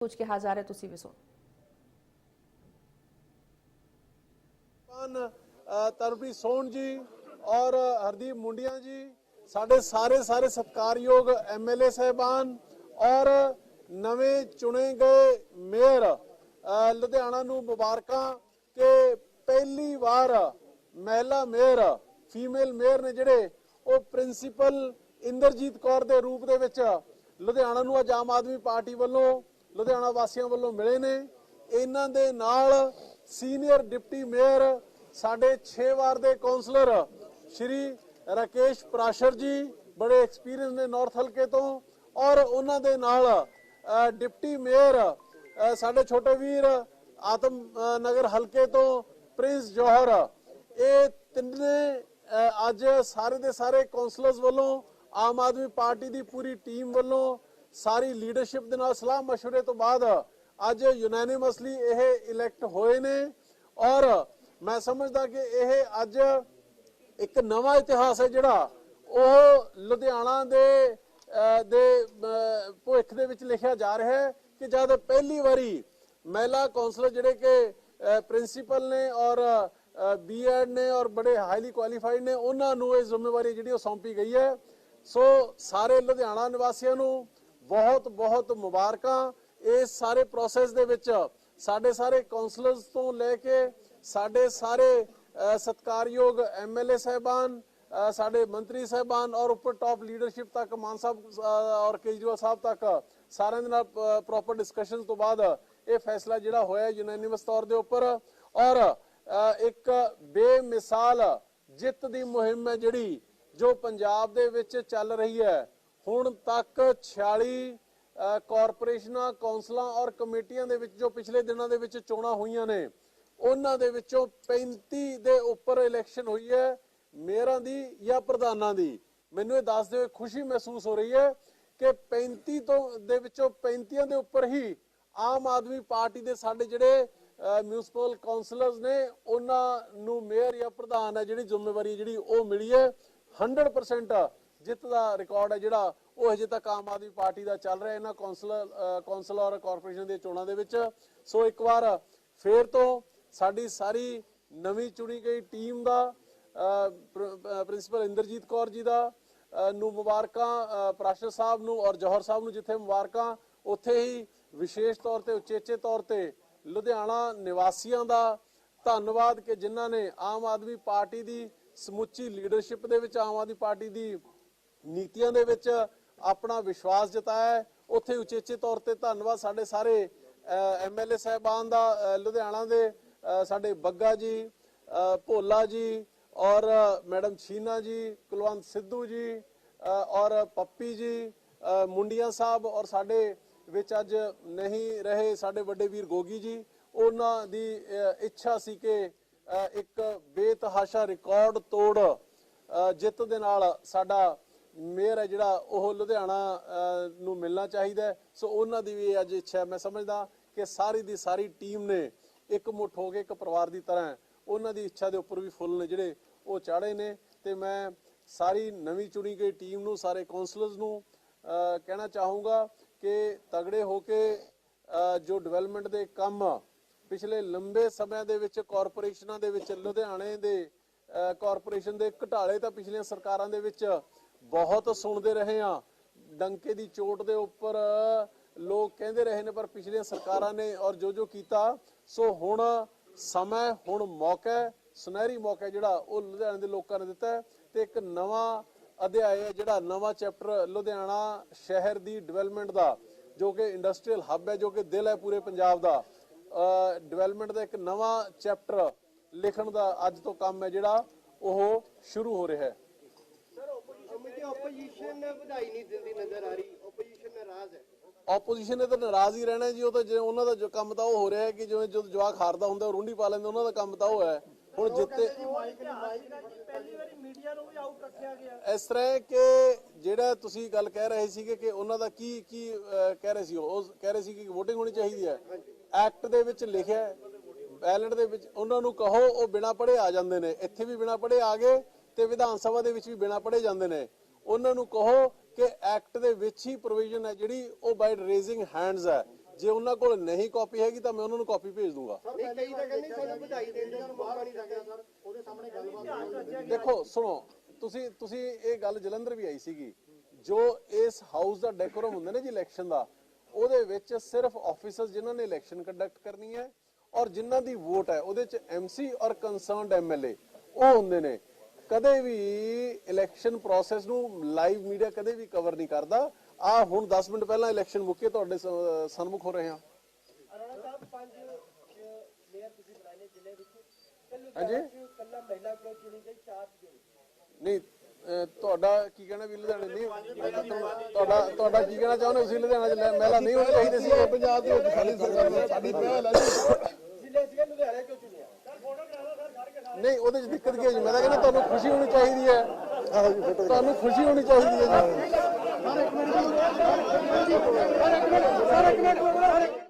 ਕੁਝ ਕਿਹਾ ਜਾ ਰਿਹਾ ਤੁਸੀਂ ਵੀ ਸੁਣ। ਪਾਨ ਤਰਪੀ ਸੋਨ ਜੀ ਔਰ ਹਰਦੀਪ ਮੁੰਡੀਆਂ ਜੀ, ਸਾਡੇ ਸਾਰੇ ਸਾਰੇ ਸਤਕਾਰਯੋਗ ਐਮਐਲਏ ਸਹਿਬਾਨ ਔਰ ਨਵੇਂ ਚੁਣੇ ਗਏ ਮੇਅਰ ਲੁਧਿਆਣਾ ਨੂੰ ਮੁਬਾਰਕਾਂ ਕਿ ਪਹਿਲੀ ਵਾਰ ਮਹਿਲਾ ਮੇਅਰ, ਫੀਮੇਲ ਮੇਅਰ ਨੇ ਜਿਹੜੇ ਉਹ ਪ੍ਰਿੰਸੀਪਲ ਇੰਦਰਜੀਤ ਕੌਰ ਦੇ ਰੂਪ ਦੇ ਵਿੱਚ ਲੁਧਿਆਣਾ ਨੂੰ ਅੱਜ ਆਮ ਆਦਮੀ ਪਾਰਟੀ ਵੱਲੋਂ ਲੁਧਿਆਣਾ ਵਾਸੀਆਂ ਵੱਲੋਂ ਮਿਲੇ ਨੇ। ਇਹਨਾਂ ਦੇ ਨਾਲ ਸੀਨੀਅਰ ਡਿਪਟੀ ਮੇਅਰ, ਸਾਡੇ 6 ਵਾਰ ਦੇ ਕਾਉਂਸਲਰ ਸ਼੍ਰੀ ਰਾਕੇਸ਼ ਪ੍ਰਾਸ਼ਰ ਜੀ, ਬੜੇ ਐਕਸਪੀਰੀਅੰਸ ਨੇ ਨਾਰਥ ਹਲਕੇ ਤੋਂ। ਔਰ ਉਹਨਾਂ ਦੇ ਨਾਲ ਡਿਪਟੀ ਮੇਅਰ ਸਾਡੇ ਛੋਟੇ ਵੀਰ, ਆਤਮ ਨਗਰ ਹਲਕੇ ਤੋਂ ਪ੍ਰਿੰਸ ਜੋਹਰ। ਇਹ ਤਿੰਨੇ ਅੱਜ ਸਾਰੇ ਦੇ ਸਾਰੇ ਕਾਉਂਸਲਰਸ ਵੱਲੋਂ ਆਮ ਆਦਮੀ ਪਾਰਟੀ ਦੀ ਪੂਰੀ ਟੀਮ ਵੱਲੋਂ ਸਾਰੀ ਲੀਡਰਸ਼ਿਪ ਦੇ ਨਾਲ ਸਲਾਹ مشਵਰੇ ਤੋਂ ਬਾਅਦ ਅੱਜ ਯੂਨੈਨਿਮਸਲੀ ਇਹ ਇਲੈਕਟ ਹੋਏ ਨੇ। ਔਰ ਮੈਂ ਸਮਝਦਾ ਕਿ ਇਹ ਅੱਜ ਇੱਕ ਨਵਾਂ ਇਤਿਹਾਸ ਹੈ ਜਿਹੜਾ ਉਹ ਲੁਧਿਆਣਾ ਦੇ ਦੇ ਭੁੱਖ ਦੇ ਵਿੱਚ ਲਿਖਿਆ ਜਾ ਰਿਹਾ ਹੈ ਕਿ ਜਦ ਪਹਿਲੀ ਵਾਰੀ ਮਹਿਲਾ ਕੌਂਸਲਰ ਜਿਹੜੇ ਕਿ ਪ੍ਰਿੰਸੀਪਲ ਨੇ ਔਰ ਬੀਐਡ ਨੇ ਔਰ ਬੜੇ ਹਾਈਲੀ ਕੁਆਲੀਫਾਈਡ ਨੇ, ਉਹਨਾਂ ਨੂੰ ਇਹ ਜ਼ਿੰਮੇਵਾਰੀ ਜਿਹੜੀ ਉਹ ਸੌਂਪੀ ਗਈ ਹੈ। ਸੋ ਸਾਰੇ ਲੁਧਿਆਣਾ ਨਿਵਾਸੀਆਂ ਨੂੰ ਬਹੁਤ ਬਹੁਤ ਮੁਬਾਰਕਾਂ। ਇਸ ਸਾਰੇ ਪ੍ਰੋਸੈਸ ਦੇ ਵਿੱਚ ਸਾਡੇ ਸਾਰੇ ਕਾਉਂਸਲਰਸ ਤੋਂ ਲੈ ਕੇ ਸਾਡੇ ਸਾਰੇ ਅ, ਸਤਕਾਰਯੋਗ ਐਮਐਲਏ ਸਹਿਬਾਨ ਅ, ਸਾਡੇ ਮੰਤਰੀ ਸਹਿਬਾਨ ਔਰ ਉੱਪਰ ਟਾਪ ਲੀਡਰਸ਼ਿਪ ਤੱਕ ਮਾਨ ਸਾਹਿਬ ਔਰ ਕੇਜਰੀਵਾਲ ਸਾਹਿਬ ਤੱਕ ਸਾਰਿਆਂ ਦੇ ਨਾਲ ਪ੍ਰੋਪਰ ਡਿਸਕਸ਼ਨ ਤੋਂ ਬਾਅਦ ਇਹ ਫੈਸਲਾ ਜਿਹੜਾ ਹੋਇਆ ਯੂਨੈਨਿਮਸ ਤੌਰ ਦੇ ਉੱਪਰ। ਔਰ ਇੱਕ ਬੇਮਿਸਾਲ ਜਿੱਤ ਦੀ ਮੁਹਿੰਮ ਹੈ ਜਿਹੜੀ ਜੋ ਪੰਜਾਬ ਦੇ ਵਿੱਚ ਚੱਲ ਰਹੀ ਹੈ। ਹੁਣ ਤੱਕ 46 ਕਾਰਪੋਰੇਸ਼ਨਾਂ, ਕੌਂਸਲਾਂ ਔਰ ਕਮੇਟੀਆਂ ਦੇ ਵਿੱਚ ਜੋ ਪਿਛਲੇ ਦਿਨਾਂ ਦੇ ਵਿੱਚ ਚੋਣਾਂ ਹੋਈਆਂ ਨੇ, ਉਹਨਾਂ ਦੇ ਵਿੱਚੋਂ 35 ਦੇ ਉੱਪਰ ਇਲੈਕਸ਼ਨ ਹੋਈ ਹੈ, ਮੇਅਰਾਂ ਦੀ ਜਾਂ ਪ੍ਰਧਾਨਾਂ ਦੀ। ਮੈਨੂੰ ਇਹ ਦੱਸਦੇ ਹੋਏ ਖੁਸ਼ੀ ਮਹਿਸੂਸ ਹੋ ਰਹੀ ਹੈ ਕਿ 35 ਤੋਂ, ਦੇ ਵਿੱਚੋਂ 35 ਦੇ ਉੱਪਰ ਹੀ ਆਮ ਆਦਮੀ ਪਾਰਟੀ ਦੇ ਸਾਡੇ ਜਿਹੜੇ ਮਿਊਨਿਸਪਲ ਕਾਉਂਸਲਰਸ ਨੇ, ਉਹਨਾਂ ਨੂੰ ਮੇਅਰ ਜਾਂ ਪ੍ਰਧਾਨ ਹੈ, ਜਿਹੜੀ ਜ਼ਿੰਮੇਵਾਰੀ ਜਿਹੜੀ ਉਹ ਮਿਲੀ ਹੈ। 100% ਜਿੱਤ ਦਾ ਰਿਕਾਰਡ ਹੈ ਜਿਹੜਾ ਉਹ ਹਜੇ ਤੱਕ ਆਮ ਆਦਮੀ ਪਾਰਟੀ ਦਾ ਚੱਲ ਰਿਹਾ ਇਹਨਾਂ ਕੌਂਸਲਰ ਕੌਂਸਲ ਔਰ ਕਾਰਪੋਰੇਸ਼ਨ ਦੀਆਂ ਚੋਣਾਂ ਦੇ ਵਿੱਚ। ਸੋ ਇੱਕ ਵਾਰ ਫੇਰ ਤੋਂ ਸਾਡੀ ਸਾਰੀ ਨਵੀਂ ਚੁਣੀ ਗਈ ਟੀਮ ਦਾ ਪ੍ਰਿੰਸੀਪਲ ਇੰਦਰਜੀਤ ਕੌਰ ਜੀ ਦਾ ਨੂੰ ਮੁਬਾਰਕਾਂ ਅ, ਪ੍ਰਾਸ਼ਰ ਸਾਹਿਬ ਨੂੰ ਔਰ ਜੋਹਰ ਸਾਹਿਬ ਨੂੰ ਜਿੱਥੇ ਮੁਬਾਰਕਾਂ ਉੱਥੇ ਹੀ ਵਿਸ਼ੇਸ਼ ਤੌਰ ਤੇ ਉਚੇਚੇ ਤੌਰ ਤੇ ਲੁਧਿਆਣਾ ਨਿਵਾਸੀਆਂ ਦਾ ਧੰਨਵਾਦ ਕਿ ਜਿਨ੍ਹਾਂ ਨੇ ਆਮ ਆਦਮੀ ਪਾਰਟੀ ਦੀ ਸਮੁੱਚੀ ਲੀਡਰਸ਼ਿਪ ਦੇ ਵਿੱਚ ਆਮ ਆਦਮੀ ਪਾਰਟੀ ਦੀ ਨੀਤੀਆਂ ਦੇ ਵਿੱਚ ਆਪਣਾ ਵਿਸ਼ਵਾਸ ਜਤਾਇਆ ਹੈ। ਉੱਥੇ ਉਚੇਚੇ ਤੌਰ ਤੇ ਧੰਨਵਾਦ ਸਾਡੇ ਸਾਰੇ ਐਮਐਲਏ ਸਾਹਿਬਾਨ ਦਾ ਲੁਧਿਆਣਾ ਦੇ ਸਾਡੇ ਬੱਗਾ ਜੀ ਭੋਲਾ ਜੀ ਔਰ ਮੈਡਮ ਛੀਨਾ ਜੀ, ਕੁਲਵੰਤ ਸਿੱਧੂ ਜੀ ਔਰ ਪੱਪੀ ਜੀ ਮੁੰਡੀਆਂ ਸਾਹਿਬ ਔਰ ਸਾਡੇ ਵਿੱਚ ਅੱਜ ਨਹੀਂ ਰਹੇ ਸਾਡੇ ਵੱਡੇ ਵੀਰ ਗੋਗੀ ਜੀ ਉਹਨਾਂ ਦੀ ਇੱਛਾ ਸੀ ਕਿ ਇੱਕ ਬੇਤਹਾਸ਼ਾ ਰਿਕਾਰਡ ਤੋੜ ਜਿੱਤ ਦੇ ਨਾਲ ਸਾਡਾ ਮੇਅਰ ਹੈ ਜਿਹੜਾ ਉਹ ਲੁਧਿਆਣਾ ਨੂੰ ਮਿਲਣਾ ਚਾਹੀਦਾ ਸੋ ਉਹਨਾਂ ਦੀ ਵੀ ਅੱਜ ਇੱਛਾ ਮੈਂ ਸਮਝਦਾ ਕਿ ਸਾਰੀ ਦੀ ਸਾਰੀ ਟੀਮ ਨੇ ਇੱਕ ਮੁੱਠ ਹੋ ਕੇ ਇੱਕ ਪਰਿਵਾਰ ਦੀ ਤਰ੍ਹਾਂ ਉਹਨਾਂ ਦੀ ਇੱਛਾ ਦੇ ਉੱਪਰ ਵੀ ਫੁੱਲ ਨੇ ਜਿਹੜੇ ਉਹ ਚਾੜੇ ਨੇ। ਤੇ ਮੈਂ ਸਾਰੀ ਨਵੀਂ ਚੁਣੀ ਗਈ ਟੀਮ ਨੂੰ ਸਾਰੇ ਕਾਉਂਸਲਰਸ ਨੂੰ ਕਹਿਣਾ ਚਾਹੂੰਗਾ ਕਿ ਤਗੜੇ ਹੋ ਕੇ ਜੋ ਡਿਵੈਲਪਮੈਂਟ ਦੇ ਕੰਮ ਪਿਛਲੇ ਲੰਬੇ ਸਮਿਆਂ ਦੇ ਵਿੱਚ ਕਾਰਪੋਰੇਸ਼ਨਾਂ ਦੇ ਵਿੱਚ ਲੁਧਿਆਣੇ ਦੇ ਅ, ਕਾਰਪੋਰੇਸ਼ਨ ਦੇ ਘਟਾਲੇ ਤਾਂ ਪਿਛਲੀਆਂ ਸਰਕਾਰਾਂ ਦੇ ਵਿੱਚ ਬਹੁਤ ਸੁਣਦੇ ਰਹੇ ਆ ਡੰਕੇ ਦੀ ਚੋਟ ਦੇ ਉੱਪਰ ਲੋਕ ਕਹਿੰਦੇ ਰਹੇ ਨੇ, ਪਰ ਪਿਛਲੀਆਂ ਸਰਕਾਰਾਂ ਨੇ ਔਰ ਜੋ ਜੋ ਕੀਤਾ, ਸੋ ਹੁਣ ਸਮਾਂ, ਹੁਣ ਮੌਕਾ ਸੁਨਹਿਰੀ ਮੌਕਾ ਜਿਹੜਾ ਉਹ ਲੁਧਿਆਣੇ ਦੇ ਲੋਕਾਂ ਨੇ ਦਿੱਤਾ ਹੈ ਤੇ ਇੱਕ ਨਵਾਂ ਅਧਿਆਇ ਹੈ ਜਿਹੜਾ ਨਵਾਂ ਚੈਪਟਰ ਲੁਧਿਆਣਾ ਸ਼ਹਿਰ ਦੀ ਡਿਵੈਲਪਮੈਂਟ ਦਾ, ਜੋ ਕਿ ਇੰਡਸਟਰੀਅਲ ਹੱਬ ਹੈ, ਜੋ ਕਿ ਦਿਲ ਹੈ ਪੂਰੇ ਪੰਜਾਬ ਦਾ। ਡਿਵੈਲਪਮੈਂਟ ਦਾ ਇੱਕ ਨਵਾਂ ਚੈਪਟਰ ਲਿਖਣ ਦਾ ਅੱਜ ਤੋਂ ਕੰਮ ਹੈ ਜਿਹੜਾ ਉਹ ਸ਼ੁਰੂ ਹੋ ਰਿਹਾ ਹੈ। ਕਮੇਟੀ ਆਪੋਜੀਸ਼ਨ ਵਧਾਈ ਨਹੀਂ ਦਿੰਦੀ ਨਜ਼ਰ ਆ ਰਹੀ। ਆਪੋਜੀਸ਼ਨ ਨਾਰਾਜ਼ ਹੈ। ਆਪੋਜੀਸ਼ਨ ਨੇ ਤਾਂ ਨਾਰਾਜ਼ ਹੀ ਰਹਿਣਾ ਜੀ ਉਹ ਤਾਂ ਜੇ ਉਹਨਾਂ ਦਾ ਜੋ ਕੰਮ ਤਾਂ ਉਹ ਹੋ ਰਿਹਾ ਹੈ ਕਿ ਜਿਵੇਂ ਜਦੋਂ ਜਵਾਕ ਹਾਰਦਾ ਹੁੰਦਾ ਉਹ ਰੁੰਡੀ ਪਾ ਲੈਂਦੇ ਉਹਨਾਂ ਦਾ ਕੰਮ ਤਾਂ ਉਹ ਹੈ। ਹੁਣ ਜਿੱਤੇ ਪਹਿਲੀ ਵਾਰੀ ਮੀਡੀਆ ਨੂੰ ਵੀ ਆਊਟ ਰੱਖਿਆ ਗਿਆ। ਇਸ ਤਰ੍ਹਾਂ ਹੈ ਕਿ ਜਿਹੜਾ ਤੁਸੀਂ ਗੱਲ ਕਹਿ ਰਹੇ ਸੀਗੇ ਕਿ ਉਹਨਾਂ ਦਾ ਕੀ ਕੀ ਕਹਿ ਰਹੇ ਸੀ ਉਹ ਕਹਿ ਰਹੇ ਸੀ ਕਿ VOTING ਹੋਣੀ ਚਾਹੀਦੀ ਹੈ। ਐਕਟ ਦੇ ਵਿੱਚ ਲਿਖਿਆ ਹੈ ਬੈਲਟ ਦੇ ਵਿੱਚ ਉਹਨਾਂ ਨੂੰ ਕਹੋ ਉਹ ਬਿਨਾ ਪੜ੍ਹੇ ਆ ਜਾਂਦੇ ਨੇ। ਇੱਥੇ ਵੀ ਬਿਨਾ ਪੜ੍ਹੇ ਆ ਗਏ ਤੇ ਵਿਧਾਨ ਸਭਾ ਦੇ ਵਿੱਚ ਵੀ ਬਿਨਾ ਪੜ੍ਹੇ ਜਾਂਦੇ ਨੇ। ਉਹਨਾਂ ਨੂੰ ਕਹੋ ਕਿ ਐਕਟ ਦੇ ਵਿੱਚ ਹੀ ਪ੍ਰੋਵੀਜ਼ਨ ਹੈ ਜਿਹੜੀ ਉਹ ਬਾਈ ਰੇਜ਼ਿੰਗ ਹੈਂਡਸ ਹੈ। ਜੇ ਉਹਨਾਂ ਕੋਲ ਨਹੀਂ ਕਾਪੀ ਹੈਗੀ ਤਾਂ ਮੈਂ ਉਹਨਾਂ ਨੂੰ ਕਾਪੀ ਭੇਜ ਦੂੰਗਾ। ਨਹੀਂ ਕਈ ਤਾਂ ਕਹਿੰਦੇ ਸਾਨੂੰ ਵਧਾਈ ਦੇਣ ਦਾ ਮੌਕਾ ਨਹੀਂ ਦਿੱਤਾ ਸਰ ਉਹਦੇ ਸਾਹਮਣੇ ਗੱਲਬਾਤ ਦੇਖੋ ਸੁਣੋ ਤੁਸੀਂ ਤੁਸੀਂ ਇਹ ਗੱਲ ਜਲੰਧਰ ਵੀ ਆਈ ਸੀਗੀ। ਜੋ ਇਸ ਹਾਊਸ ਦਾ ਡੈਕੋਰਮ ਹੁੰਦਾ ਨਾ ਜੀ ਇਲੈਕਸ਼ਨ ਦਾ ਉਹਦੇ ਵਿੱਚ ਸਿਰਫ ਆਫੀਸਰਸ ਜਿਨ੍ਹਾਂ ਨੇ ਇਲੈਕਸ਼ਨ ਕੰਡਕਟ ਕਰਨੀ ਹੈ ਔਰ ਜਿਨ੍ਹਾਂ ਦੀ ਵੋਟ ਹੈ ਉਹਦੇ ਚ ਐਮਸੀ ਔਰ ਕੰਸਰਨਡ ਐਮਐਲਏ ਉਹ ਹੁੰਦੇ ਨੇ। ਕਦੇ ਵੀ ਇਲੈਕਸ਼ਨ ਪ੍ਰੋਸੈਸ ਨੂੰ ਲਾਈਵ ਮੀਡੀਆ ਕਦੇ ਵੀ ਕਵਰ ਨਹੀਂ ਕਰਦਾ। ਆ ਹੁਣ 10 ਮਿੰਟ ਪਹਿਲਾਂ ਇਲੈਕਸ਼ਨ ਮੁੱਕੇ ਤੁਹਾਡੇ ਸਨਮੁਖ ਹੋ ਰਹੇ ਹਾਂ। ਅਰਾਣਾ ਸਾਹਿਬ ਪੰਜ ਮੇਅਰ ਤੁਸੀਂ ਬਣਾਏ ਨੇ ਜ਼ਿਲ੍ਹੇ ਵਿੱਚ। ਕੱਲ ਹਾਂਜੀ? ਕੱਲਾ ਮਹਿਲਾ ਕਿਉਂ ਚੁਣੀ ਗਈ? ਚਾਰ ਨਹੀਂ ਤੁਹਾਡਾ ਕੀ ਕਹਿਣਾ ਵੀ ਲੁਧਿਆਣੇ ਨਹੀਂ? ਤੁਹਾਡਾ ਤੁਹਾਡਾ ਕੀ ਕਹਿਣਾ ਚਾਹੁੰਦੇ ਹੋ ਤੁਸੀਂ ਲੁਧਿਆਣਾ ਚ? ਮਹਿਲਾ ਨਹੀਂ ਹੋਣੀ ਚਾਹੀਦੀ ਸੀ? ਪੰਜਾਬ ਦੇ ਵਿੱਚ ਖਾਲੀ ਸਰਕਾਰ ਸਾਡੀ ਪਹਿਲ ਹੈ ਜ਼ਿਲ੍ਹੇ ਸੀਗੇ ਲੁਧਿਆਣੇ ਕਿਉਂ ਚੁਣਿਆ ਨਹੀਂ, ਉਹਦੇ ਚ ਦਿੱਕਤ ਕੀ ਹੈ ਜੀ? ਮੈਂ ਤਾਂ ਕਹਿੰਦਾ ਤੁਹਾਨੂੰ ਖੁਸ਼ੀ ਹੋਣੀ ਚਾਹੀਦੀ ਹੈ। ਤੁਹਾਨੂੰ ਖੁਸ਼ੀ ਹੋਣੀ ਚਾਹੀਦੀ ਹੈ ਜੀ।